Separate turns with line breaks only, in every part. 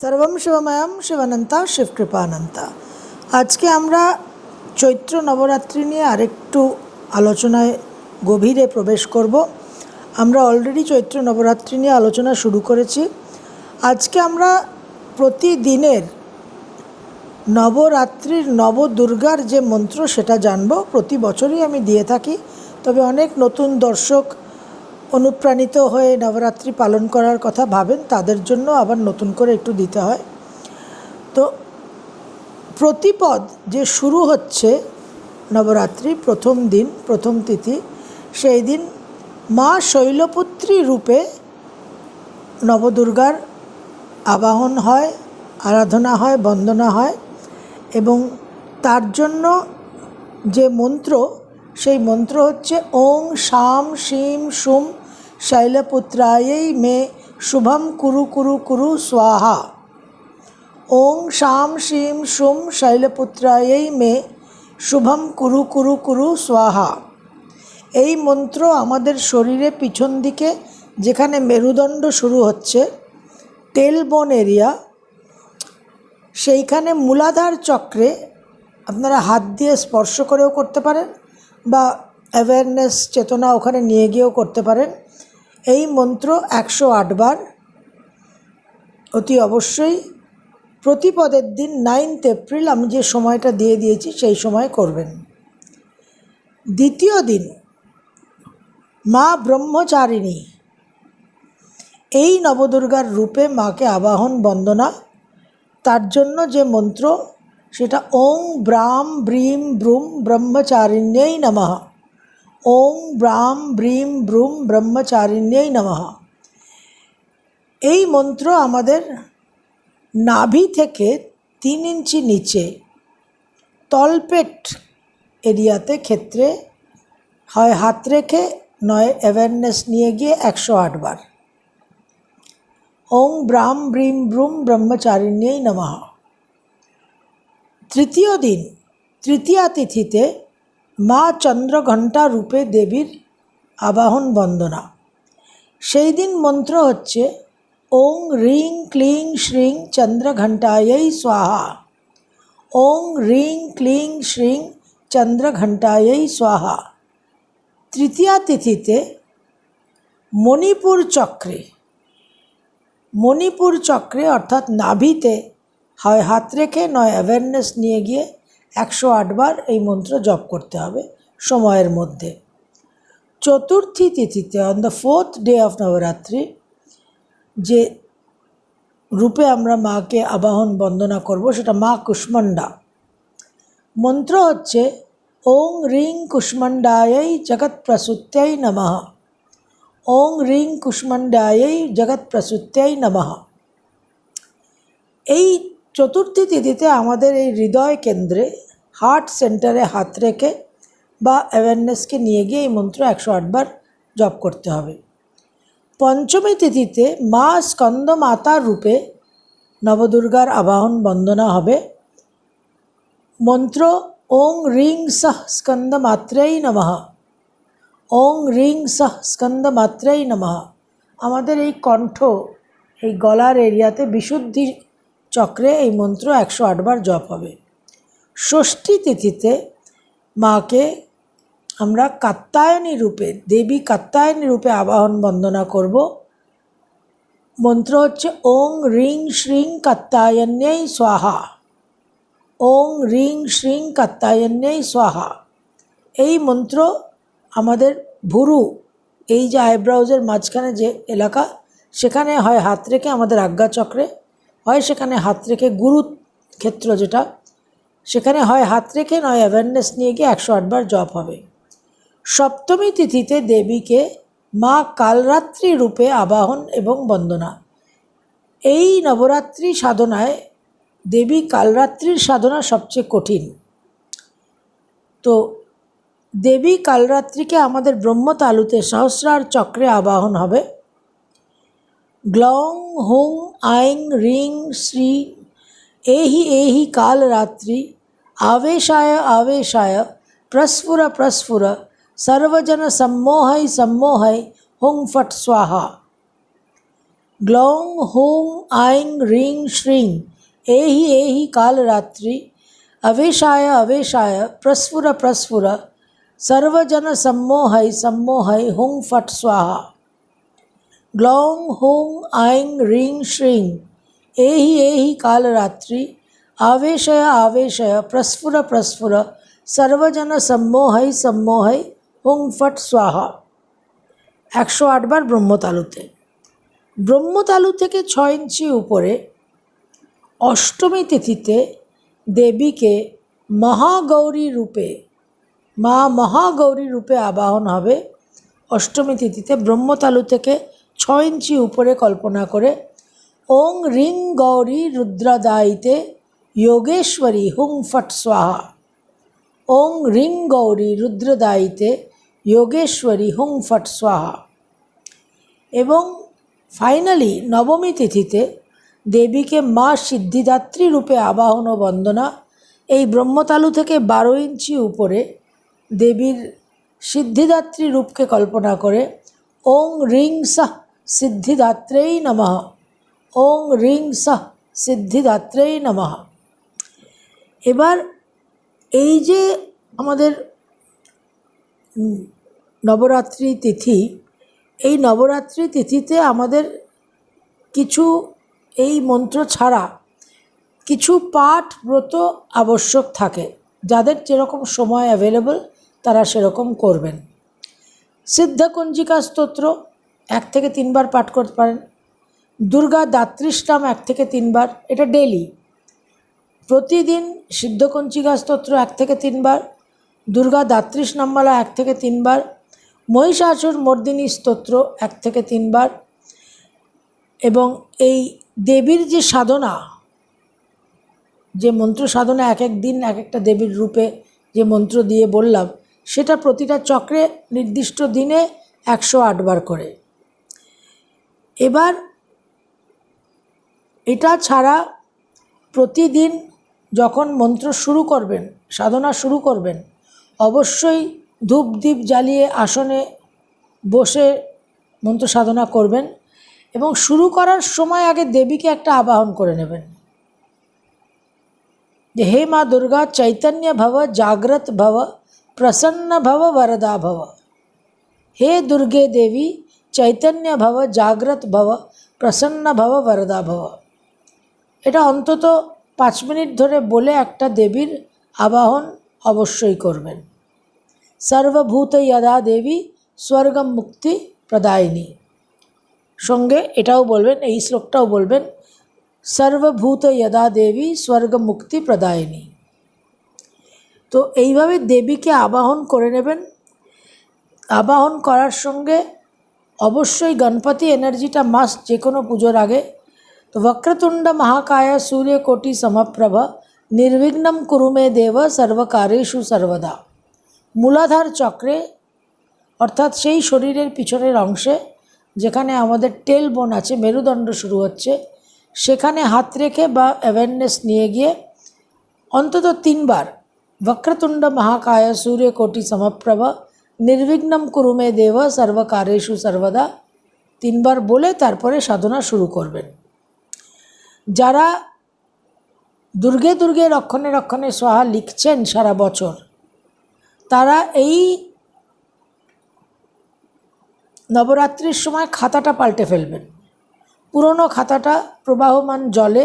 সর্বম শিবময়ম শিবানন্তা, শিবকৃপানন্তা। আজকে আমরা চৈত্র নবরাত্রি নিয়ে আরেকটু আলোচনায় গভীরে প্রবেশ করব। আমরা অলরেডি চৈত্র নবরাত্রি নিয়ে আলোচনা শুরু করেছি। আজকে আমরা প্রতিদিনের নবরাত্রির নবদুর্গার যে মন্ত্র সেটা জানব। প্রতি বছরই আমি দিয়ে থাকি, তবে অনেক নতুন দর্শক অনুপ্রাণিত হয়ে নবরাত্রি পালন করার কথা ভাবেন, তাদের জন্য আবার নতুন করে একটু দিতে হয়। তো প্রতিপদ যে শুরু হচ্ছে নবরাত্রি, প্রথম দিন, প্রথম তিথি, সেই দিন মা শৈলপুত্রী রূপে নবদুর্গার আবাহন হয়, আরাধনা হয়, বন্দনা হয় এবং তার জন্য যে মন্ত্র, সেই মন্ত্র হচ্ছে ওং শাম শিম সুম শৈলপুত্রায়ই মে শুভম কুরু কুরু কুরু স্বাহা ওং শাম শিম সুম শৈলপুত্রায়ই মে শুভম কুরু কুরু কুরু স্বাহা এই মন্ত্র আমাদের শরীরে পিছন দিকে যেখানে মেরুদণ্ড শুরু হচ্ছে, টেলবোন এরিয়া, সেইখানে মূলাধার চক্রে আপনারা হাত দিয়ে স্পর্শ করেও করতে পারেন বা অ্যাওয়ারনেস চেতনা ওখানে নিয়ে গিয়েও করতে পারেন। এই মন্ত্র একশো আটবার অতি অবশ্যই প্রতিপদের দিন নাইনথ এপ্রিল আমি যে সময়টা দিয়ে দিয়েছি সেই সময় করবেন। দ্বিতীয় দিন, মা ব্রহ্মচারিণী, এই নবদুর্গার রূপে মাকে আবাহন বন্দনা, তার জন্য যে মন্ত্র, সেটা ওং ব্রাম ব্রিম ব্রুম ব্রহ্মচারিণ্যই নমঃ। ওং ব্রাম ব্রিম ব্রুম ব্রহ্মচারিণ্যই নমঃ এই মন্ত্র আমাদের নাভি থেকে তিন ইঞ্চি নিচে তলপেট এরিয়াতে ক্ষেত্রে হয় হাত রেখে, নয় অ্যাওয়ারনেস নিয়ে গিয়ে একশো আটবার ওং ব্রাম ব্রিম ব্রুম ব্রহ্মচারিণ্যই নমঃ। তৃতীয় দিন, তৃতীয়া তিথিতে মা চন্দ্রঘণ্টা রূপে দেবীর আবাহন বন্দনা। সেই দিন মন্ত্র হচ্ছে, ওং রিং ক্লিং শ্রিং চন্দ্রঘণ্টায়ই স্বাহা। ওং রিং ক্লিং শ্রিং চন্দ্রঘণ্টায়ই স্বাহা। তৃতীয়া তিথিতে মণিপুর চক্রে মণিপুর চক্রে অর্থাৎ নাভিতে হয় হাত রেখে, নয় অ্যাওয়ারনেস নিয়ে গিয়ে একশো আটবার এই মন্ত্র জপ করতে হবে সময়ের মধ্যে। চতুর্থী তিথিতে on the fourth day of Navratri যে রূপে আমরা মাকে আবাহন, বন্দনা করব, সেটা মা কুষ্মণ্ডা। মন্ত্র হচ্ছে, ওং রিং কুষ্মণ্ডায়ই জগৎ প্রসূত্যাই নমঃ। ওং রিং কুষ্মণ্ডায়ই জগৎ প্রসূত্যাই নমঃ। এই চতুর্থী তিথিতে আমাদের এই হৃদয় কেন্দ্রে হার্ট সেন্টারে হাত রেখে বা অ্যাওয়ারনেসকে নিয়ে গিয়ে এই মন্ত্র একশো আটবার জপ করতে হবে। পঞ্চমী তিথিতে মা স্কন্দ মাতা রূপে নবদুর্গার আবাহন বন্দনা হবে। মন্ত্র ওং রিং সহ স্কন্দ মাত্রেই নমঃ। ওং রিং সহ স্কন্দ মাত্রেই নমঃ। আমাদের এই কণ্ঠ, এই গলার এরিয়াতে বিশুদ্ধি চক্রে এই মন্ত্র একশো আটবার জপ হবে। ষষ্ঠী তিথিতে মাকে আমরা কাত্তায়নী রূপে, দেবী কাত্তায়নী রূপে আবাহন বন্দনা করব। মন্ত্র হচ্ছে ওং রিং শ্রিং কাত্তায়ন্যই স্বাহা। ওং রিং শ্রিং কাত্তায়ন্যই স্বাহা। এই মন্ত্র আমাদের ভুরু, এই যে আইব্রাউজের মাঝখানে যে এলাকা, সেখানে হয় হাত রেখে আমাদের আজ্ঞাচক্রে। হয় সেখানে হাত রেখে গুরু ক্ষেত্র যেটা, সেখানে হয় হাত রেখে নয় অ্যাওয়ারনেস নিয়ে গিয়ে একশো আটবার জপ হবে। সপ্তমী তিথিতে দেবীকে মা কালরাত্রি রূপে আবাহন এবং বন্দনা। এই নবরাত্রি সাধনায় দেবী কালরাত্রির সাধনা সবচেয়ে কঠিন। তো দেবী কালরাত্রিকে আমাদের ব্রহ্মতালুতে সহস্রার চক্রে আবাহন হবে। ग्लौंग, होंग, आयंग, रिंग, श्री, एहि एहि, कालरात्रि, आवेशाय आवेशाय, प्रस्फुर प्रस्फुर, सर्वजन सम्मोहय सम्मोहय हुं फट, स्वाहा। ग्लौंग, होंग, आयंग, रिंग श्रीं एहि एहि, कालरात्रि, अवेशाय अवेशाय, प्रस्फुर प्रस्फुर, सर्वजन सम्मोहय सम्मोहय हुं फट, स्वाहा। গ্লং হুং আইং রিং শ্রিং। এহি এহি কালরাত্রি, আবেশয় আবেশয়, প্রস্ফুর প্রস্ফুর, সর্বজন সম্মোহাই সম্মোহাই হুং ফট স্বাহা। একশো আটবার ব্রহ্মতালুতে। ব্রহ্মতালু থেকে ছ ইঞ্চি উপরে, অষ্টমী তিথিতে দেবীকে মহাগৌরী রূপে, মা মহাগৌরী রূপে আবাহন হবে। অষ্টমী তিথিতে ব্রহ্মতালু থেকে ছয় ইঞ্চি উপরে কল্পনা করে, ওং রিং গৌরী রুদ্রদায়িতে যোগেশ্বরী হুং ফট স্বাহা। ওং রিং গৌরী রুদ্রদায়িতে যোগেশ্বরী হুং ফট স্বাহা। এবং ফাইনালি নবমী তিথিতে দেবীকে মা সিদ্ধিদাত্রী রূপে আবাহন ও বন্দনা, এই ব্রহ্মতালু থেকে বারো ইঞ্চি উপরে দেবীর সিদ্ধিদাত্রী রূপকে কল্পনা করে, ওং রিং সাহ সিদ্ধিদাত্রেই নমঃ ওং রিং সাহ সিদ্ধিদাত্রেই নমঃ এবার এই যে আমাদের নবরাত্রি তিথি, এই নবরাত্রি তিথিতে আমাদের কিছু এই মন্ত্র ছাড়া কিছু পাঠ ব্রত আবশ্যক থাকে। যাদের যেরকম সময় অ্যাভেলেবল তারা সেরকম করবেন। সিদ্ধকুঞ্জিকা স্তোত্র এক থেকে তিনবার পাঠ করতে পারেন। দুর্গা দাত্রীষ্টাম এক থেকে তিনবার, এটা ডেলি প্রতিদিন সিদ্ধকঞ্চিকা স্তোত্র এক থেকে তিনবার, দুর্গা দাত্রিশ নাম্মালা এক থেকে তিনবার, মহিষাসুর মর্দিনী স্তোত্র এক থেকে তিনবার এবং এই দেবীর যে সাধনা, যে মন্ত্র সাধনা এক এক দিন এক একটা দেবীর রূপে যে মন্ত্র দিয়ে বললাম, সেটা প্রতিটা চক্রে নির্দিষ্ট দিনে একশো আটবার করে। এবার এটা ছাড়া প্রতিদিন যখন মন্ত্র শুরু করবেন, সাধনা শুরু করবেন, অবশ্যই ধূপ দ্বীপ জ্বালিয়ে আসনে বসে মন্ত্র সাধনা করবেন এবং শুরু করার সময় আগে দেবীকে একটা আবাহন করে নেবেন। যে হে মা দুর্গা, চৈতন্য ভব, জাগ্রত ভব, প্রসন্ন ভব, বরদা ভব। হে দুর্গে দেবী চৈতন্য ভব জাগ্রত ভব প্রসন্ন ভব বরদা ভব এটা অন্তত পাঁচ মিনিট ধরে বলে একটা দেবীর আবাহন অবশ্যই করবেন। সর্বভূত যদা দেবী, স্বর্গম মুক্তি প্রদায়িনী। সঙ্গে এটাও বলবেন, এই শ্লোকটাও বলবেন, সর্বভূত যদা দেবী স্বর্গ মুক্তি প্রদায়িনী। তো এইভাবে দেবীকে আবাহন করে নেবেন। আবাহন করার সঙ্গে অবশ্যই গণপতি এনার্জিটা মাস্ট যে কোনো পুজোর আগে। তো বক্রতুণ্ড মহাকায় সূর্যকোটি সমপ্রভ, নির্বিঘ্নম কুরু মে দেব সর্বকারেষু সর্বদা। মূলাধার চক্রে, অর্থাৎ সেই শরীরের পিছনের অংশে, যেখানে আমাদের টেল বোন আছে, মেরুদণ্ড শুরু হচ্ছে, সেখানে হাত রেখে বা অ্যাওয়ারনেস নিয়ে গিয়ে অন্তত তিনবার বক্রতুণ্ড মহাকায় সূর্যকোটি সমপ্রভ নির্বিঘ্নম কুরু মে দেব সর্বকারেষু সর্বদা। তিনবার বলে তারপরে সাধনা শুরু করবেন। যারা দুর্গে দুর্গে রক্ষণে রক্ষণে সোহা লিখছেন সারা বছর, তারা এই নবরাত্রির সময় খাতাটা পাল্টে ফেলবেন। পুরনো খাতাটা প্রবাহমান জলে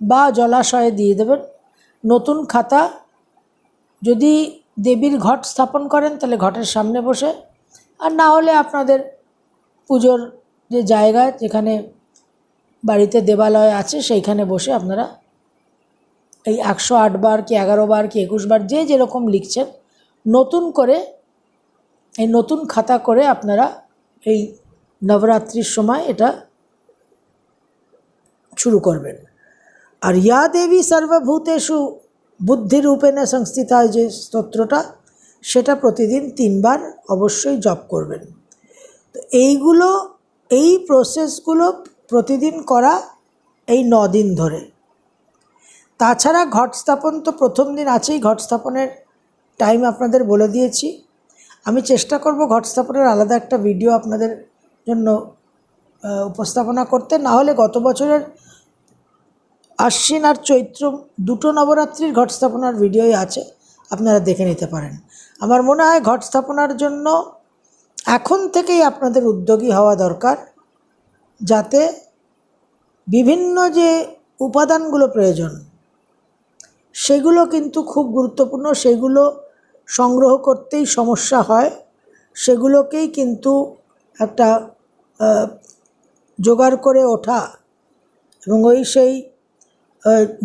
বা জলাশয়ে দিয়ে দেবেন। নতুন খাতা যদি দেবীর ঘট স্থাপন করেন, তাহলে ঘটের সামনে বসে। আর না হলে আপনাদের পুজোর যে জায়গা যেখানে বাড়িতে দেবালয় আছে, সেইখানে বসে আপনারা এই একশো আটবার কি এগারো বার কি একুশ বার যে যেরকম লিখছেন, নতুন করে এই নতুন খাতা করে আপনারা এই নবরাত্রির সময় এটা শুরু করবেন। আর ইয়া দেবী সর্বভূতেষু বুদ্ধিরূপেণ সংস্থিতা যে স্তোত্রটা, সেটা প্রতিদিন তিনবার অবশ্যই জপ করবেন। তো এইগুলো, এই প্রসেসগুলো প্রতিদিন করা এই দিন ধরে। তাছাড়া ঘট স্থাপন তো প্রথম দিন আছেই, ঘট স্থাপনের টাইম আপনাদের বলে দিয়েছি। আমি চেষ্টা করব ঘট স্থাপনের আলাদা একটা ভিডিও আপনাদের জন্য উপস্থাপনা করতে। না হলে গত বছরের আশ্বিন আর চৈত্র দুটো নবরাত্রির ঘট স্থাপনার ভিডিওই আছে, আপনারা দেখে নিতে পারেন। আমার মনে হয় ঘট স্থাপনার জন্য এখন থেকেই আপনাদের উদ্যোগী হওয়া দরকার, যাতে বিভিন্ন যে উপাদানগুলো প্রয়োজন, সেগুলো কিন্তু খুব গুরুত্বপূর্ণ, সেগুলো সংগ্রহ করতেই সমস্যা হয়, সেগুলোকেই কিন্তু একটা জোগাড় করে ওঠা এবং ওই সেই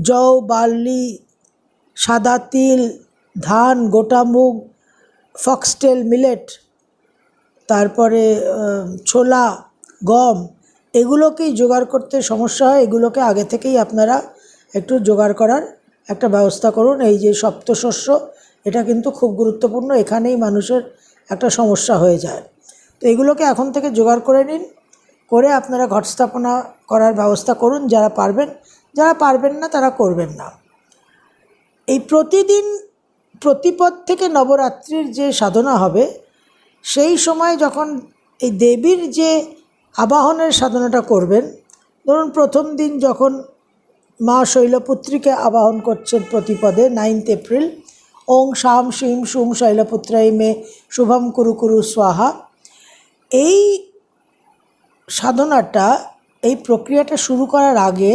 জও, বার্লি, সাদা তিল, ধান, গোটা মুগ, ফক্সটেল মিলেট, তারপরে ছোলা, গম, এগুলোকেই জোগাড় করতে সমস্যা হয়। এগুলোকে আগে থেকেই আপনারা একটু জোগাড় করার একটা ব্যবস্থা করুন। এই যে সপ্তশস্য, এটা কিন্তু খুব গুরুত্বপূর্ণ। এখানেই মানুষের একটা সমস্যা হয়ে যায়। তো এগুলোকে এখন থেকে জোগাড় করে নিন। করে আপনারা ঘট স্থাপনা করার ব্যবস্থা করুন। যারা পারবেন যারা পারবেন না, তারা করবেন না। এই প্রতিদিন প্রতিপদ থেকে নবরাত্রির যে সাধনা হবে, সেই সময় যখন এই দেবীর যে আবাহনের সাধনাটা করবেন, ধরুন প্রথম দিন যখন মা শৈলপুত্রীকে আবাহন করছেন প্রতিপদে নাইনথ এপ্রিল ওং শাম শিম সুম শৈলপুত্রাই মে শুভম কুরু কুরু স্বাহা। এই সাধনাটা, এই প্রক্রিয়াটা শুরু করার আগে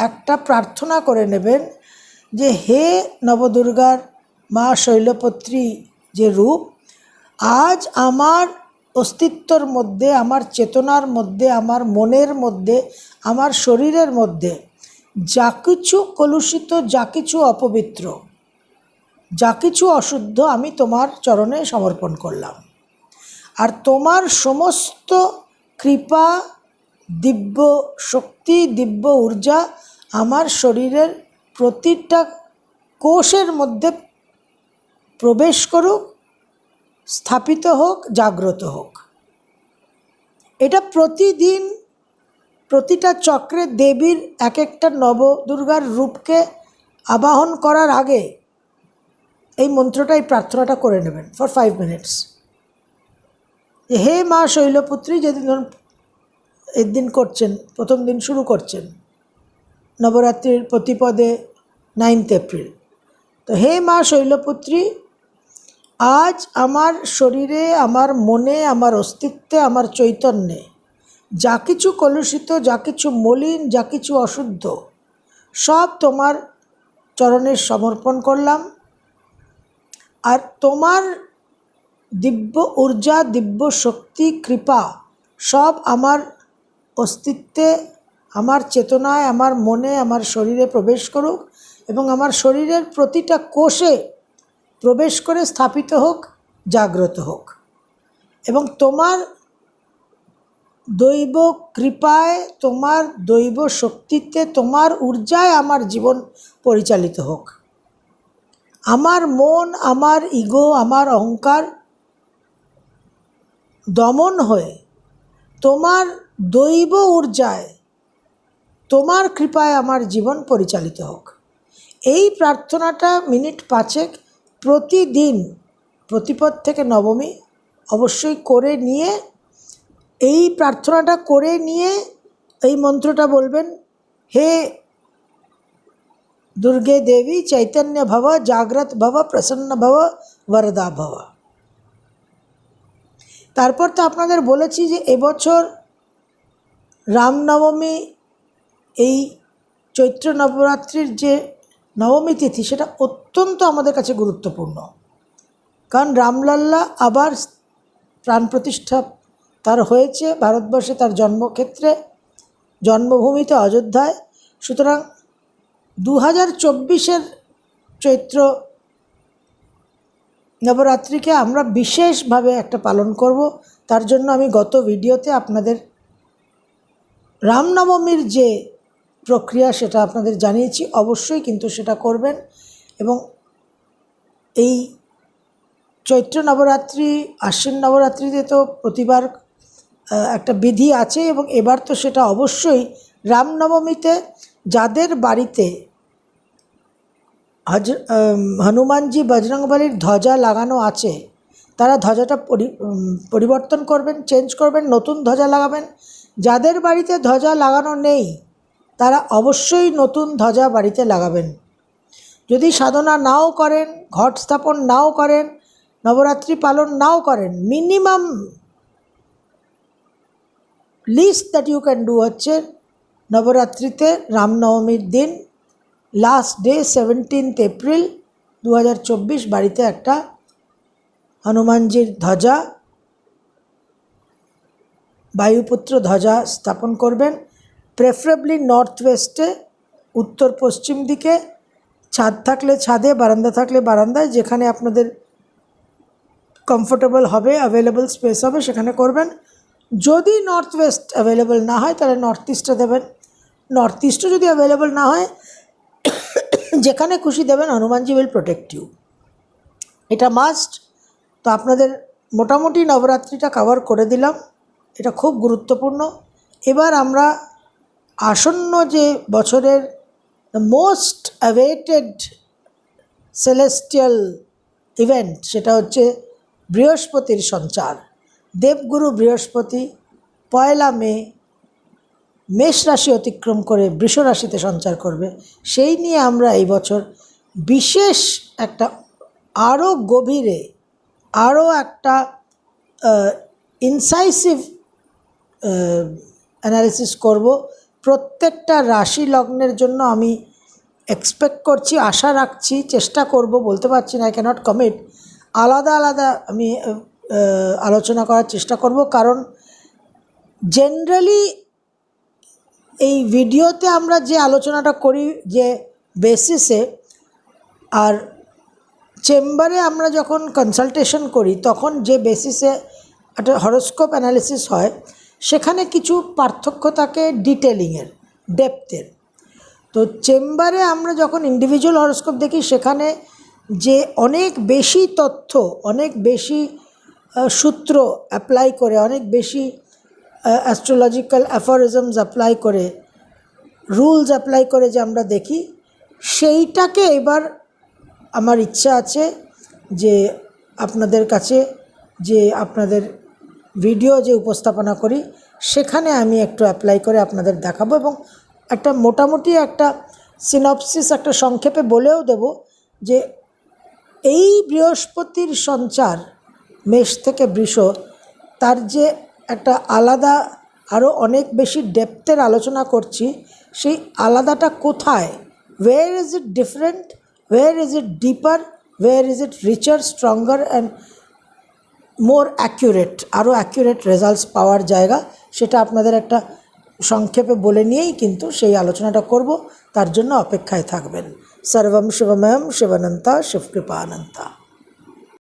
একটা প্রার্থনা করে নেবেন যে, হে নবদুর্গার মা শৈলপত্রী যে রূপ, আজ আমার অস্তিত্বর মধ্যে, আমার চেতনার মধ্যে, আমার মনের মধ্যে, আমার শরীরের মধ্যে যা কিছু কলুষিত, যা কিছু অপবিত্র, যা কিছু অশুদ্ধ আমি তোমার চরণে সমর্পণ করলাম। আর তোমার সমস্ত কৃপা দিব্য শক্তি, দিব্য ঊর্জা আমার শরীরের প্রতিটা কোষের মধ্যে প্রবেশ করুক, স্থাপিত হোক, জাগ্রত হোক। এটা প্রতিদিন প্রতিটা চক্রে দেবীর এক একটা নবদুর্গার রূপকে আবাহন করার আগে এই মন্ত্রটা, এই প্রার্থনাটা করে নেবেন ফর ফাইভ মিনিটস হে মা শৈলপুত্রী, যেদিন ধরুন এর দিন করছেন, প্রথম দিন শুরু করছেন। নবরাত্রির প্রতিপদে নাইনথ এপ্রিল তো হে মা শৈলপুত্রী, আজ আমার শরীরে, আমার মনে, আমার অস্তিত্বে, আমার চৈতন্যে যা কিছু কলুষিত, যা কিছু মলিন, যা কিছু অশুদ্ধ, সব তোমার চরণে সমর্পণ করলাম। আর তোমার দিব্য ঊর্জা, দিব্য শক্তি, কৃপা সব আমার অস্তিত্বে আমার চেতনায়, আমার মনে, আমার শরীরে প্রবেশ করুক এবং আমার শরীরের প্রতিটা কোষে প্রবেশ করে স্থাপিত হোক, জাগ্রত হোক। এবং তোমার দৈব কৃপায়, তোমার দৈব শক্তিতে, তোমার ঊর্জায় আমার জীবন পরিচালিত হোক। আমার মন, আমার ইগো, আমার অহংকার দমন হয়ে তোমার দৈব ঊর্জায় তোমার কৃপায় আমার জীবন পরিচালিত হোক। এই প্রার্থনাটা মিনিট পাঁচেক প্রতিদিন প্রতিপদ থেকে নবমী অবশ্যই করে নিয়ে, এই প্রার্থনাটা করে নিয়ে এই মন্ত্রটা বলবেন, হে দুর্গে দেবী, চৈতন্য ভব, জাগ্রত ভব, প্রসন্ন ভব, বরদা ভব। তারপর তো আপনাদের বলেছি যে এবছর রামনবমী এই চৈত্র নবরাত্রির যে নবমী তিথি, সেটা অত্যন্ত আমাদের কাছে গুরুত্বপূর্ণ। কারণ রামলাল্লা আবার প্রাণ প্রতিষ্ঠা তার হয়েছে, ভারতবর্ষে তার জন্মক্ষেত্রে, জন্মভূমিতে অযোধ্যায়। সুতরাং দু হাজার চব্বিশের চৈত্র নবরাত্রিকে আমরা বিশেষভাবে একটা পালন করব। তার জন্য আমি গত ভিডিওতে আপনাদের রামনবমীর যে প্রক্রিয়া সেটা আপনাদের জানিয়েছি, অবশ্যই কিন্তু সেটা করবেন এবং এই চৈত্র নবরাত্রি, আশ্বিন নবরাত্রিতে তো প্রতিবার একটা বিধি আছে এবং এবার তো সেটা অবশ্যই রামনবমীতে যাদের বাড়িতে হজ হনুমানজি বজরংবলির ধ্বজা লাগানো আছে, তারা ধ্বজাটা পরি পরিবর্তন করবেন, চেঞ্জ করবেন, নতুন ধ্বজা লাগাবেন যাদের বাড়িতে ধ্বজা লাগানো নেই, তারা অবশ্যই নতুন ধ্বজা বাড়িতে লাগাবেন। যদি সাধনা নাও করেন, ঘট স্থাপন নাও করেন, নবরাত্রি পালন নাও করেন, minimum least that you can do হচ্ছে নবরাত্রিতে রামনবমীর দিন লাস্ট ডে সেভেন্টিন্থ এপ্রিল দু হাজার চব্বিশ বাড়িতে একটা হনুমানজির ধ্বজা বায়ুপুত্র ধ্বজা স্থাপন করবেন। প্রেফারেবলি নর্থ ওয়েস্টে উত্তর পশ্চিম দিকে, ছাদ থাকলে ছাদে, বারান্দা থাকলে বারান্দায়, যেখানে আপনাদের কমফোর্টেবল হবে অ্যাভেলেবল স্পেস হবে, সেখানে করবেন। যদি নর্থ ওয়েস্ট অ্যাভেলেবল না হয়, তাহলে নর্থ ইস্টে দেবেন। নর্থ ইস্টও যদি অ্যাভেলেবল না হয়, যেখানে খুশি দেবেন, হনুমানজি উইল প্রোটেক্ট ইউ এটা মাস্ট তো আপনাদের মোটামুটি নবরাত্রিটা কভার করে দিলাম। এটা খুব গুরুত্বপূর্ণ। এবার আমরা আসন্ন যে বছরের মোস্ট অ্যাওয়েটেড সেলেস্টিয়াল ইভেন্ট সেটা হচ্ছে বৃহস্পতির সঞ্চার। দেবগুরু বৃহস্পতি পয়লা মে মেষ রাশি অতিক্রম করে বৃষ রাশিতে সঞ্চার করবে। সেই নিয়ে আমরা এই বছর বিশেষ একটা আরও গভীরে আরও একটা ইনসাইসিভ অ্যানালিসিস করব। প্রত্যেকটা রাশি লগ্নের জন্য আমি এক্সপেক্ট করছি, আশা রাখছি, চেষ্টা করব, বলতে পারছি না আই ক্যানট কমিট আলাদা আলাদা আমি আলোচনা করার চেষ্টা করব। কারণ জেনারেলি এই ভিডিওতে আমরা যে আলোচনাটা করি যে বেসিসে আর চেম্বারে আমরা যখন কনসালটেশন করি, তখন যে বেসিসে একটা হরোস্কোপ অ্যানালিসিস হয় সেখানে কিছু পার্থক্য থাকে ডিটেলিংয়ের ডেপথের তো চেম্বারে আমরা যখন ইন্ডিভিজুয়াল হরোস্কোপ দেখি, সেখানে যে অনেক বেশি তথ্য, অনেক বেশি সূত্র অ্যাপ্লাই করে, অনেক বেশি অ্যাস্ট্রোলজিক্যাল অ্যাফোরিজমস অ্যাপ্লাই করে রুলস অ্যাপ্লাই করে যে আমরা দেখি, সেইটাকে এবার আমার ইচ্ছা আছে যে আপনাদের কাছে, যে আপনাদের ভিডিও যে উপস্থাপনা করি, সেখানে আমি একটু অ্যাপ্লাই করে আপনাদের দেখাবো এবং একটা মোটামুটি একটা সিনপসিস একটা সংক্ষেপে বলেও দেব যে এই বৃহস্পতির সঞ্চার মেষ থেকে বৃষ, তার যে একটা আলাদা আরও অনেক বেশি ডেপথের আলোচনা করছি, সেই আলাদাটা কোথায়? Where is it different where is it deeper where is it richer stronger and more accurate আরও অ্যাকিউরেট রেজাল্টস পাওয়ার জায়গা, সেটা আপনাদের একটা সংক্ষেপে বলে নিয়েই কিন্তু সেই আলোচনাটা করব। তার জন্য অপেক্ষায় থাকবেন। সর্বম শিবময়ম শিবানন্তা শিবকৃপানন্তা